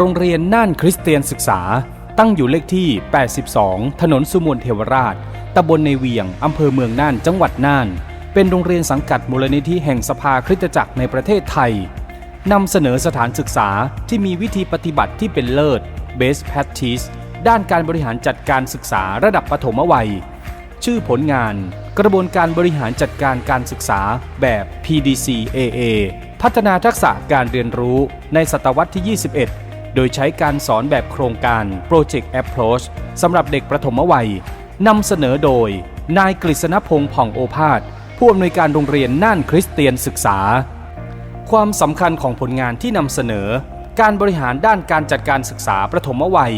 โรงเรียนน่านคริสเตียนศึกษา ตั้งอยู่เลขที่ 82 ถนนสุมนเทวราช ตำบลในเวียง อำเภอเมืองน่าน จังหวัดน่าน เป็นโรงเรียนสังกัดมูลนิธิแห่งสภาคริสตจักรในประเทศไทย นำเสนอสถานศึกษาที่มีวิธีปฏิบัติที่เป็นเลิศ Best Practice ด้านการบริหารจัดการศึกษาระดับปฐมวัย ชื่อผลงาน กระบวนการบริหารจัดการการศึกษาแบบ PDCAA พัฒนาทักษะการเรียนรู้ในศตวรรษที่ 21 โดยใช้การสอนแบบโครงการ Project Approach สำหรับเด็กประถมวัยนำเสนอโดย นายกฤษณพงษ์ผ่องโอภาส ผู้อำนวยการโรงเรียนน่านคริสเตียนศึกษา ความสำคัญของผลงานที่นำเสนอ การบริหารด้านการจัดการศึกษาประถมวัย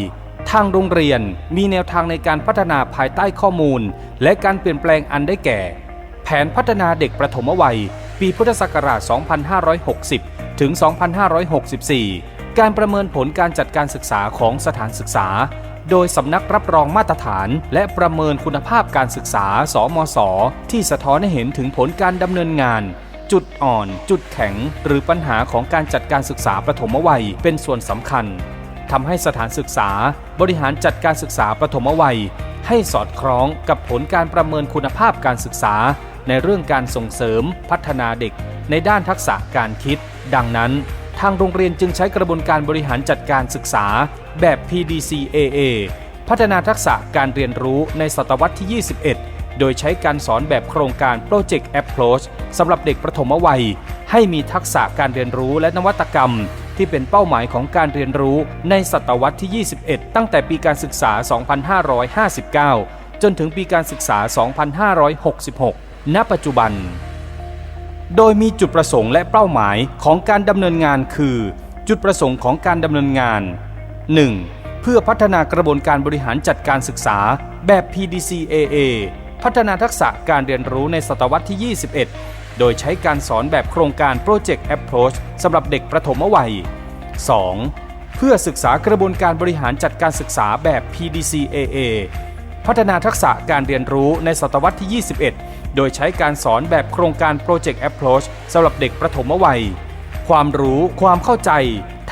ทางโรงเรียนมีแนวทางในการพัฒนาภายใต้ข้อมูล และการเปลี่ยนแปลงอันได้แก่ แผนพัฒนาเด็กประถมวัย ปีพุทธศักราช 2560 ถึง 2564 การประเมินผลการจัดการศึกษาของสถานศึกษา โดยสำนักรับรองมาตรฐาน และประเมินคุณภาพการศึกษา สมศที่สะท้อนให้เห็นถึงผลการดำเนินงาน จุดอ่อน จุดแข็ง หรือปัญหาของการจัดการศึกษาประถมวัยเป็นส่วนสำคัญทำให้สถานศึกษา บริหารจัดการศึกษาประถมวัย ให้สอดคล้องกับผลการประเมินคุณภาพการศึกษา ในเรื่องการส่งเสริม พัฒนาเด็ก ในด้านทักษะการคิด ดังนั้น ทางโรงเรียนจึงใช้กระบวนการบริหารจัดการศึกษาแบบ PDCAA พัฒนาทักษะการเรียนรู้ในศตวรรษที่ 21 โดยใช้การสอนแบบโครงการ Project Approach สำหรับเด็กประถมวัย ให้มีทักษะการเรียนรู้และนวัตกรรม ที่เป็นเป้าหมายของการเรียนรู้ในศตวรรษที่ 21 ตั้งแต่ปีการศึกษา 2559 จนถึงปีการศึกษา 2566 ณ ปัจจุบัน โดยมีจุดประสงค์และเป้าหมายของการดำเนินงานคือ จุดประสงค์ของการดำเนินงาน 1. เพื่อพัฒนากระบวนการบริหารจัดการศึกษาแบบ PDCAA พัฒนาทักษะการเรียนรู้ในศตวรรษที่ 21 โดยใช้การสอนแบบโครงการ Project Approach สำหรับเด็กประถมวัย 2. เพื่อศึกษากระบวนการบริหารจัดการศึกษาแบบ PDCAA พัฒนาทักษะการเรียนรู้ในศตวรรษที่ 21 โดยใช้การสอนแบบโครงการ Project Approach สำหรับเด็กประถมวัย ความรู้ ความเข้าใจ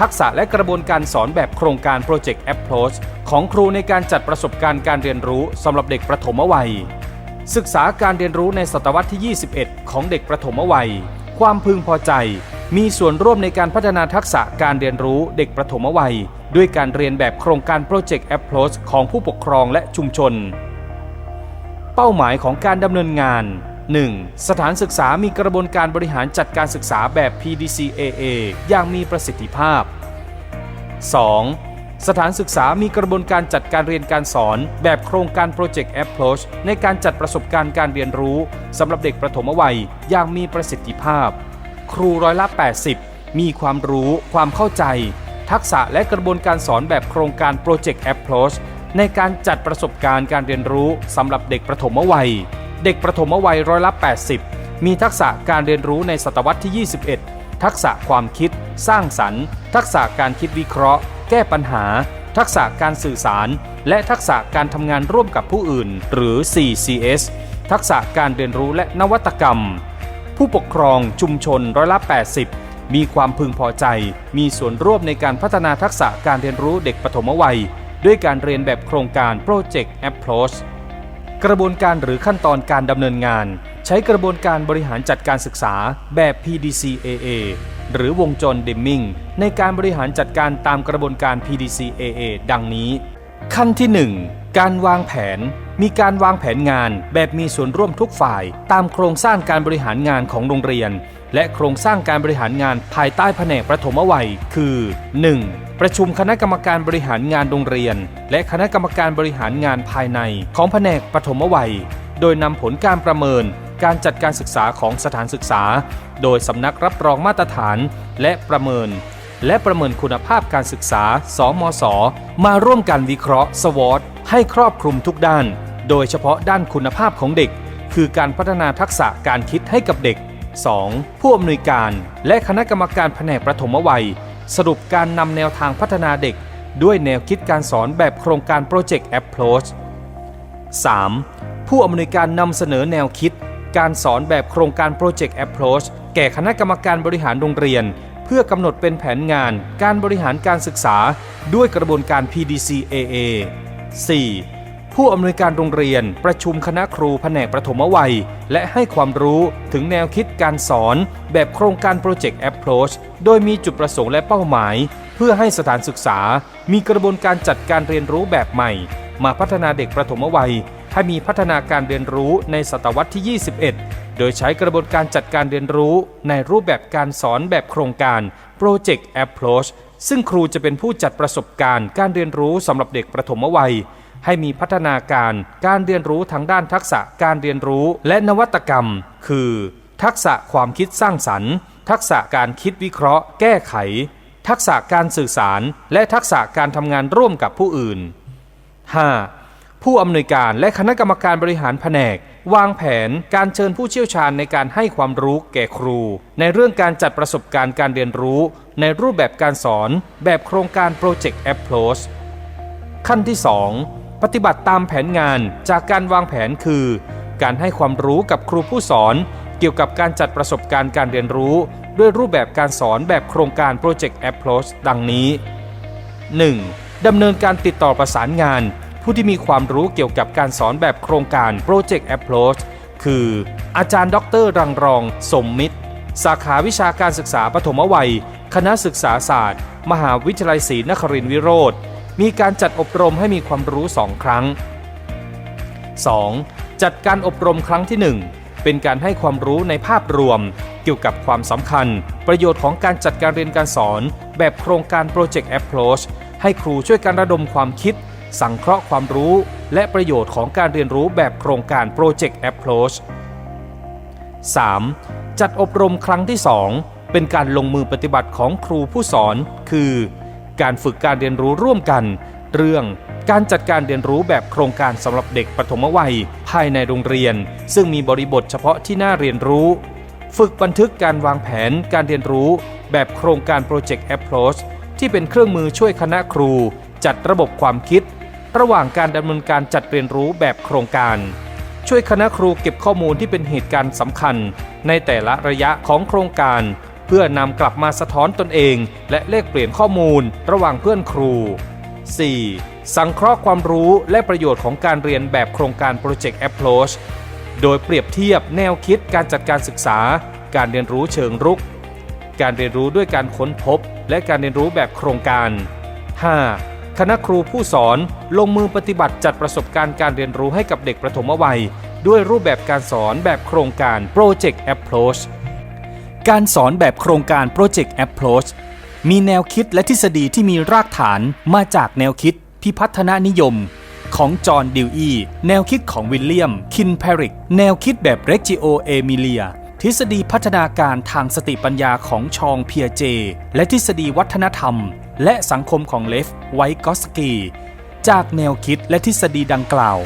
ทักษะและกระบวนการสอนแบบโครงการ Project Approach ของครูในการจัดประสบการณ์การเรียนรู้สำหรับเด็กประถมวัย ศึกษาการเรียนรู้ในศตวรรษที่ 21 ของเด็กประถมวัย ความพึงพอใจ มีส่วนร่วมในการพัฒนาทักษะการเรียนรู้เด็กประถมวัย ด้วยการเรียนแบบโครงการ Project Approach ของผู้ปกครองและชุมชน เป้าหมายของการดำเนินงาน 1. สถานศึกษามีกระบวนการบริหารจัดการศึกษาแบบ PDCAA อย่างมีประสิทธิภาพ 2. สถานศึกษามีกระบวนการจัดการเรียนการสอนแบบโครงการ Project Approach ในการจัดประสบการณ์การเรียนรู้สำหรับเด็กประถมวัยอย่างมีประสิทธิภาพ ครูร้อยละ 80 มีความรู้ ความเข้าใจ ทักษะและกระบวนการสอนแบบโครงการ Project Approach ในการจัดประสบการณ์การเรียนรู้สำหรับเด็กประถมวัย เด็กประถมวัยร้อยละ 80 มีทักษะการเรียนรู้ในศตวรรษที่ 21 ทักษะความคิด สร้างสรรค์ ทักษะการคิดวิเคราะห์ แก้ปัญหา ทักษะการสื่อสาร และทักษะการทำงานร่วมกับผู้อื่น หรือ 4CS ทักษะการเรียนรู้และนวัตกรรม ผู้ปกครองชุมชนร้อยละ 80 มีความพึงพอใจ มีส่วนร่วมในการพัฒนาทักษะการเรียนรู้เด็กปฐมวัย ด้วยการเรียนแบบโครงการ Project Approach กระบวนการหรือขั้นตอนการดำเนินงาน ใช้กระบวนการบริหารจัดการศึกษาแบบ PDCAA หรือวงจรเดมมิงในการบริหารจัดการตามกระบวนการ PDCAA ดังนี้ ขั้นที่ 1 การวางแผน มีการวางแผนงานแบบมีส่วนร่วมทุกฝ่าย ตามโครงสร้างการบริหารงานของโรงเรียน และโครงสร้างการบริหารงานภายใต้แผนกประถมวัย คือ 1. ประชุมคณะกรรมการบริหารงานโรงเรียน และคณะกรรมการบริหารงานภายในของแผนกประถมวัย โดยนำผลการประเมินการจัดการศึกษาของสถานศึกษา โดยสำนักรับรองมาตรฐานและประเมิน และประเมินคุณภาพการศึกษา สมศมาร่วมกันวิเคราะห์สวอตให้ครอบคลุมทุกด้าน โดยเฉพาะด้านคุณภาพของเด็ก คือการพัฒนาทักษะการคิดให้กับเด็ก 2. ผู้อำนวยการและคณะกรรมการแผนกประถมวัย สรุปการนำแนวทางพัฒนาเด็ก ด้วยแนวคิดการสอนแบบโครงการ Project Approach 3. ผู้อำนวยการนำเสนอแนวคิด การสอนแบบโครงการ Project Approach แก่คณะกรรมการบริหารโรงเรียน เพื่อกำหนดเป็นแผนงาน การบริหารการศึกษา ด้วยกระบวนการ PDCAA 4. ผู้อำนวยการโรงเรียนประชุมคณะครูแผนกประถมวัย และให้ความรู้ถึงแนวคิดการสอน แบบโครงการ Project Approach โดยมีจุดประสงค์และเป้าหมาย เพื่อให้สถานศึกษา มีกระบวนการจัดการเรียนรู้แบบใหม่ มาพัฒนาเด็กประถมวัย ให้มีพัฒนาการเรียนรู้ในศตวรรษที่ 21 โดยใช้กระบวนการจัดการเรียนรู้ในรูปแบบการสอนแบบโครงการ Project Approach ซึ่งครูจะเป็นผู้จัดประสบการณ์การเรียนรู้สำหรับเด็กประถมวัย ให้มีพัฒนาการการเรียนรู้ทางด้านทักษะการเรียนรู้และนวัตกรรม คือ ทักษะความคิดสร้างสรรค์ ทักษะการคิดวิเคราะห์ แก้ไข ทักษะการสื่อสาร และทักษะการทำงานร่วมกับผู้อื่น 5. ผู้อำนวยการและคณะกรรมการบริหารแผนก วางแผนการเชิญผู้เชี่ยวชาญในการให้ความรู้แก่ครู ในเรื่องการจัดประสบการณ์การเรียนรู้ ในรูปแบบการสอน แบบโครงการ Project Approach ขั้นที่ 2 ปฏิบัติตามแผนงานจากการวางแผนคือ การให้ความรู้กับครูผู้สอน เกี่ยวกับการจัดประสบการณ์การเรียนรู้ ด้วยรูปแบบการสอนแบบโครงการ Project Approach ดังนี้ 1. ดำเนินการติดต่อประสานงาน ผู้ที่มีความรู้เกี่ยวกับการสอนแบบโครงการ Project Approach คือ อาจารย์ ดร รังรอง สมมิตร สาขาวิชาการศึกษาปฐมวัย คณะศึกษาศาสตร์ มหาวิทยาลัยศรีนครินทรวิโรธ มีการจัดอบรมให้มีความรู้ 2 ครั้ง 2. จัดการอบรมครั้งที่ 1 เป็นการให้ความรู้ในภาพรวม เกี่ยวกับความสำคัญ ประโยชน์ของการจัดการเรียนการสอน แบบโครงการ Project Approach ให้ครูช่วยการระดมความคิด สังเคราะห์ความรู้ และประโยชน์ของการเรียนรู้แบบโครงการ Project Approach 3. จัดอบรมครั้งที่ 2 เป็นการลงมือปฏิบัติของครูผู้สอน คือ การฝึกการเรียนรู้ร่วมกัน เรื่องการจัดการเรียนรู้แบบโครงการสำหรับเด็กปฐมวัย ภายในโรงเรียน ซึ่งมีบริบทเฉพาะที่น่าเรียนรู้ ฝึกบันทึกการวางแผนการเรียนรู้แบบโครงการ Project Approach ที่เป็นเครื่องมือช่วยคณะครู จัดระบบความคิด ระหว่างการดำเนินการจัดเรียนรู้แบบโครงการ ช่วยคณะครูเก็บข้อมูลที่เป็นเหตุการณ์สำคัญ ในแต่ละระยะของโครงการ เพื่อนำกลับมาสะท้อนตนเอง และเลขเปลี่ยนข้อมูลระหว่างเพื่อนครู 4. สังเคราะห์ความรู้และประโยชน์ของการเรียนแบบโครงการ Project Approach โดยเปรียบเทียบแนวคิดการจัดการศึกษา การเรียนรู้เชิงรุก การเรียนรู้ด้วยการค้นพบ และการเรียนรู้แบบโครงการ 5. คณะครูผู้สอนลงมือปฏิบัติจัดประสบการณ์การเรียนรู้ให้กับเด็กประถมวัย ด้วยรูปแบบการสอนแบบโครงการ Project Approach การสอนแบบโครงการ Project Approach มีแนวคิดและทฤษฎีที่มีรากฐานมาจากแนวคิดพิพัฒนานิยม ของจอห์นดิวอีแนวคิดของวิลเลียม คินแพริก แนวคิดแบบเรจิโอเอมิเลีย ทฤษฎีพัฒนาการทางสติปัญญาของชองเพียเจ และทฤษฎีวัฒนธรรม และสังคมของเลฟไวกอสกี จากแนวคิดและทฤษฎีดังกล่าว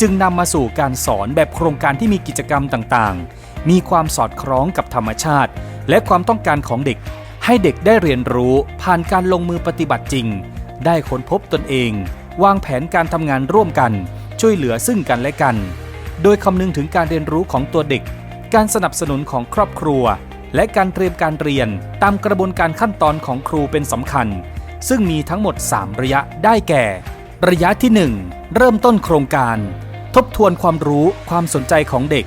จึงนำมาสู่การสอนแบบโครงการที่มีกิจกรรมต่างๆ มีความสอดคล้องกับธรรมชาติ และความต้องการของเด็ก ให้เด็กได้เรียนรู้ผ่านการลงมือปฏิบัติจริง ได้ค้นพบตนเอง วางแผนการทำงานร่วมกัน ช่วยเหลือซึ่งกันและกัน โดยคำนึงถึงการเรียนรู้ของตัวเด็ก การสนับสนุนของครอบครัว และการเตรียมการเรียนตามกระบวนการขั้นตอนของครูเป็นสำคัญ ซึ่งมีทั้งหมด 3 ระยะได้แก่ ระยะที่ 1 เริ่มต้นโครงการ ทบทวนความรู้ความสนใจของเด็ก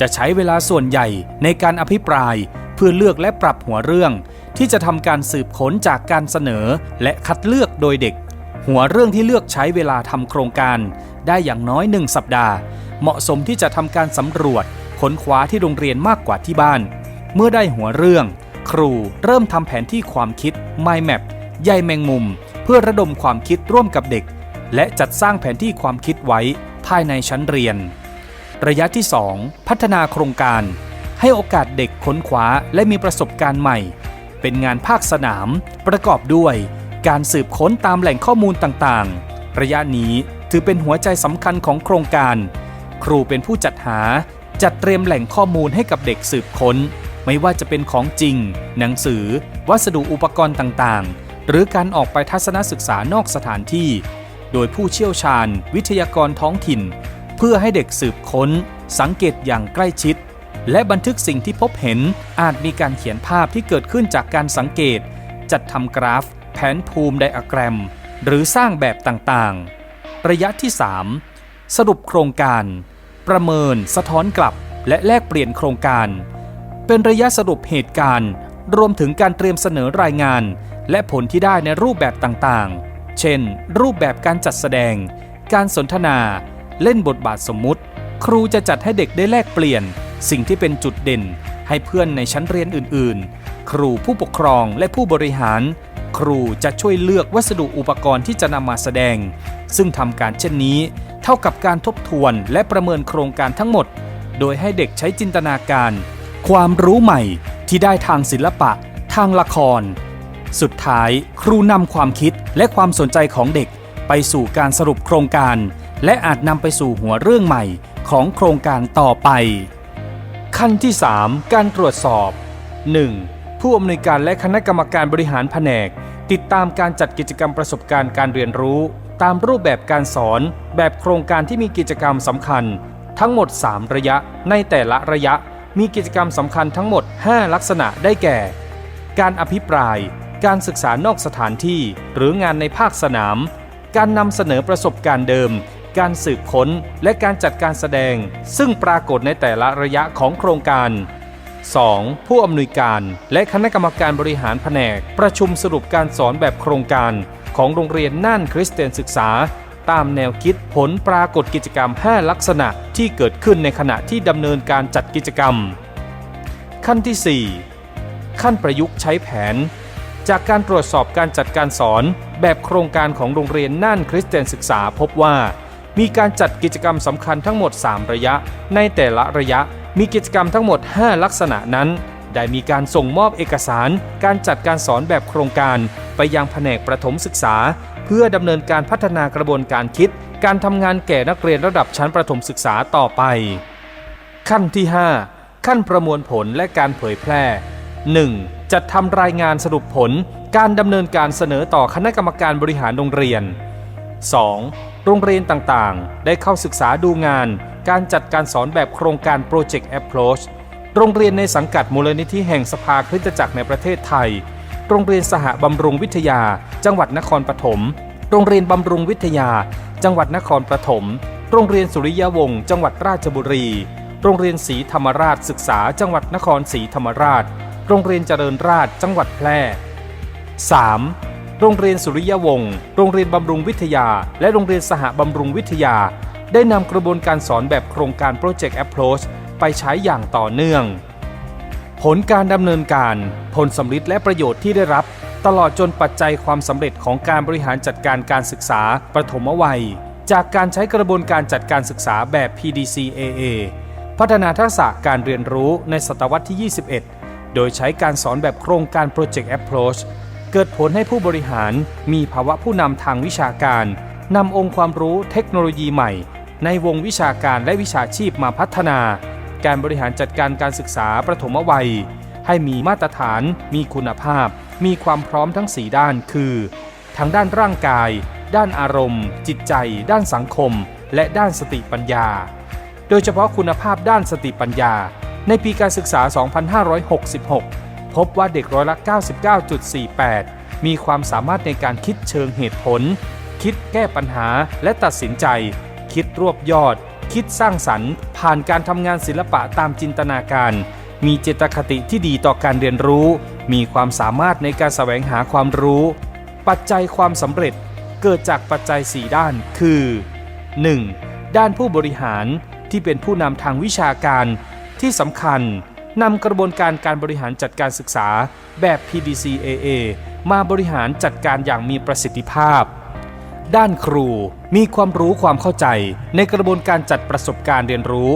จะใช้เวลาส่วนใหญ่ในการอภิปราย เพื่อเลือกและปรับหัวเรื่อง ที่จะทำการสืบค้นจากการเสนอและคัดเลือกโดยเด็ก หัวเรื่องที่เลือกใช้เวลาทำโครงการ ได้อย่างน้อยหนึ่งสัปดาห์ เหมาะสมที่จะทำการสำรวจค้นคว้าที่โรงเรียนมากกว่าที่บ้าน เมื่อได้หัวเรื่อง ครูเริ่มทำแผนที่ความคิด Mind Map ใยแมงมุม เพื่อระดมความคิดร่วมกับเด็ก และจัดสร้างแผนที่ความคิดไว้ภายในชั้นเรียน ระยะที่ 2 พัฒนาโครงการ ให้โอกาสเด็กค้นคว้าและมีประสบการณ์ใหม่ เป็นงานภาคสนาม ประกอบด้วย การสืบค้นตามแหล่งข้อมูลต่างๆ ระยะนี้ถือเป็นหัวใจสำคัญของโครงการ ครูเป็นผู้จัดหา จัดเตรียมแหล่งข้อมูลให้กับเด็กสืบค้น ไม่ว่าจะเป็นของจริง หนังสือ วัสดุอุปกรณ์ต่างๆ หรือการออกไปทัศนศึกษานอกสถานที่ โดยผู้เชี่ยวชาญ วิทยากรท้องถิ่น เพื่อให้เด็กสืบค้น สังเกตอย่างใกล้ชิด และบันทึกสิ่งที่พบเห็นอาจมีการเขียนภาพที่เกิดขึ้นจากการสังเกต จัดทำกราฟ แผนภูมิไดอะแกรม หรือสร้างแบบต่างๆ ระยะที่ 3 สรุปโครงการ ประเมิน สะท้อนกลับ และแลกเปลี่ยนโครงการ เป็นระยะสรุปเหตุการณ์ รวมถึงการเตรียมเสนอรายงาน และผลที่ได้ในรูปแบบต่างๆ เช่น รูปแบบการจัดแสดง การสนทนา เล่นบทบาทสมมุติ ครูจะจัดให้เด็กได้แลกเปลี่ยน สิ่งที่เป็นจุดเด่นให้เพื่อนในชั้นเรียนอื่นๆ ครูผู้ปกครองและผู้บริหาร ครูจะช่วยเลือกวัสดุอุปกรณ์ที่จะนำมาแสดง ซึ่งทำการเช่นนี้ เท่ากับการทบทวนและประเมินโครงการทั้งหมด โดยให้เด็กใช้จินตนาการ ความรู้ใหม่ที่ได้ทางศิลปะ ทางละคร สุดท้ายครูนำความคิดและความสนใจของเด็ก ไปสู่การสรุปโครงการ และอาจนำไปสู่หัวเรื่องใหม่ของโครงการต่อไป ขั้นที่ 3 การตรวจสอบ 1. ผู้อำนวยการและคณะกรรมการบริหารแผนก ติดตามการจัดกิจกรรมประสบการณ์การเรียนรู้ ตามรูปแบบการสอน แบบโครงการที่มีกิจกรรมสำคัญ ทั้งหมด 3 ระยะ ในแต่ละระยะ มีกิจกรรมสำคัญทั้งหมด 5 ลักษณะได้แก่ การอภิปราย การศึกษานอกสถานที่ หรืองานในภาคสนาม การนำเสนอประสบการณ์เดิม การสืบค้น และการจัดการแสดง ซึ่งปรากฏในแต่ละระยะของโครงการ 2. ผู้อำนวยการ และคณะกรรมการบริหารแผนก ประชุมสรุปการสอนแบบโครงการ ของโรงเรียนน่านคริสเตียนศึกษา ตามแนวคิดผลปรากฏกิจกรรม 5 ลักษณะที่เกิดขึ้นในขณะที่ดำเนินการจัดกิจกรรม ขั้นที่ 4 ขั้นประยุกต์ใช้แผน จากการตรวจสอบการจัดการสอนแบบโครงการของโรงเรียนน่านคริสเตียนศึกษาพบว่า มีการจัดกิจกรรมสำคัญทั้งหมด 3 ระยะ ในแต่ละระยะมีกิจกรรมทั้งหมด 5 ลักษณะนั้น ได้มีการส่งมอบเอกสาร การจัดการสอนแบบโครงการ ไปยังแผนกประถมศึกษา เพื่อดำเนินการพัฒนากระบวนการคิด การทำงานแก่นักเรียนระดับชั้นประถมศึกษาต่อไป ขั้นที่ 5 ขั้นประมวลผลและการเผยแพร่ 1. จัดทำรายงานสรุปผล การดำเนินการเสนอต่อคณะกรรมการบริหารโรงเรียน 2. โรงเรียนต่างๆ ได้เข้าศึกษาดูงาน การจัดการสอนแบบโครงการ Project Approach โรงเรียนในสังกัดมูลนิธิแห่งสภาคริสตจักรในประเทศไทย โรงเรียนสหบำรุงวิทยา จังหวัดนครปฐม โรงเรียนบำรุงวิทยา จังหวัดนครปฐม โรงเรียนสุริยวงศ์ จังหวัดราชบุรี โรงเรียนศรีธรรมราชศึกษา จังหวัดนครศรีธรรมราช โรงเรียนเจริญราษฎร์จังหวัดแพร่ 3. โรงเรียนสุริยวงศ์ โรงเรียนบำรุงวิทยา และโรงเรียนสหบำรุงวิทยา ได้นำกระบวนการสอนแบบโครงการ Project Approach ไปใช้อย่างต่อเนื่อง ผลการดำเนินการ ผลสำลิดและประโยชน์ที่ได้รับ ตลอดจนปัจจัยความสำเร็จของการบริหารจัดการการศึกษาประถมวัย จากการใช้กระบวนการจัดการศึกษาแบบ PDCAA พัฒนาทักษะการเรียนรู้ในศตวรรษที่ 21 โดยใช้การสอนแบบโครงการ Project Approach เกิดผลให้ผู้บริหารมีภาวะผู้นำทางวิชาการนำองค์ความรู้เทคโนโลยีใหม่ ในวงวิชาการและวิชาชีพมาพัฒนา การบริหารจัดการการศึกษาประถมวัย ให้มีมาตรฐาน มีคุณภาพ มีความพร้อมทั้ง 4 ด้านคือ ทั้งด้านร่างกาย ด้านอารมณ์ จิตใจ ด้านสังคม และด้านสติปัญญา โดยเฉพาะคุณภาพด้านสติปัญญา ในปีการศึกษา 2566 พบว่าเด็กร้อยละ 99.48 มีความสามารถในการคิดเชิงเหตุผล คิดแก้ปัญหาและตัดสินใจ คิดรวบยอด คิดสร้างสรรค์ ผ่านการทำงานศิลปะตามจินตนาการ มีเจตคติที่ดีต่อการเรียนรู้ มีความสามารถในการแสวงหาความรู้ ปัจจัยความสำเร็จเกิดจากปัจจัย 4 ด้าน คือ 1. ด้านผู้บริหารที่เป็นผู้นำทางวิชาการที่สำคัญ นำกระบวนการการบริหารจัดการศึกษาแบบ PDCAA มาบริหารจัดการอย่างมีประสิทธิภาพ ด้านครูมีความรู้ความเข้าใจในกระบวนการจัดประสบการณ์เรียนรู้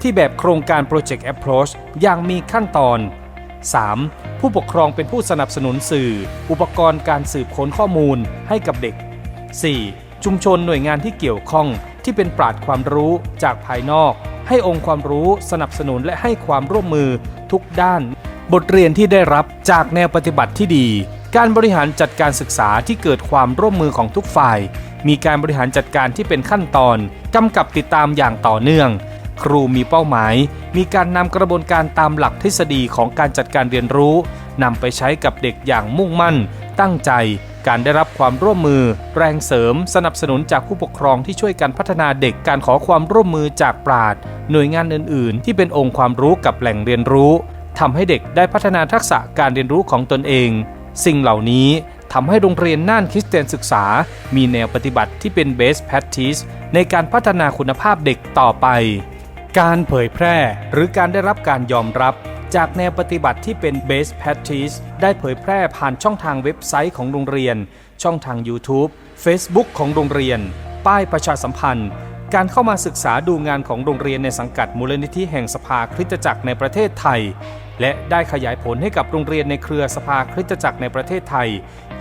ที่แบบโครงการ Project Approach อย่างมีขั้นตอน 3. ผู้ปกครองเป็นผู้สนับสนุนสื่อ อุปกรณ์การสืบค้นข้อมูลให้กับเด็ก 4. ชุมชนหน่วยงานที่เกี่ยวข้องที่เป็นปราดความรู้จากภายนอก ให้องค์ความรู้สนับสนุนและให้ความร่วมมือทุกด้าน บทเรียนที่ได้รับจากแนวปฏิบัติที่ดี การบริหารจัดการศึกษาที่เกิดความร่วมมือของทุกฝ่าย มีการบริหารจัดการที่เป็นขั้นตอนกำกับติดตามอย่างต่อเนื่อง ครูมีเป้าหมาย มีการนำกระบวนการตามหลักทฤษฎีของการจัดการเรียนรู้นำไปใช้กับเด็กอย่างมุ่งมั่น ตั้งใจ การได้รับความร่วมมือ แรงเสริม สนับสนุนจากผู้ปกครองที่ช่วยกันพัฒนาเด็กการขอความร่วมมือจากปราดหน่วยงานอื่น ๆ ที่เป็นองค์ความรู้กับแหล่งเรียนรู้ทำให้เด็กได้พัฒนาทักษะการเรียนรู้ของตนเอง สิ่งเหล่านี้ทำให้โรงเรียนน่านคริสเตียนศึกษา มีแนวปฏิบัติที่เป็น best practice ในการพัฒนาคุณภาพเด็กต่อไป การเผยแพร่หรือการได้รับการยอมรับ จากแนวปฏิบัติที่เป็น best practice ได้เผยแพร่ผ่านช่องทางเว็บไซต์ของโรงเรียน ช่องทาง YouTube Facebook ของโรงเรียน ป้ายประชาสัมพันธ์ การเข้ามาศึกษาดูงานของโรงเรียนในสังกัดมูลนิธิแห่งสภาคริสตจักรในประเทศไทย และได้ขยายผลให้กับโรงเรียนในเครือสภาคริสตจักรในประเทศไทย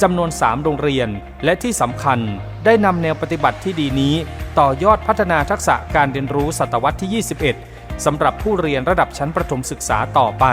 จำนวน 3 โรงเรียน และที่สำคัญ ได้นำแนวปฏิบัติที่ดีนี้ ต่อยอดพัฒนาทักษะการเรียนรู้ศตวรรษที่ 21 สำหรับผู้เรียนระดับชั้นประถมศึกษาต่อไป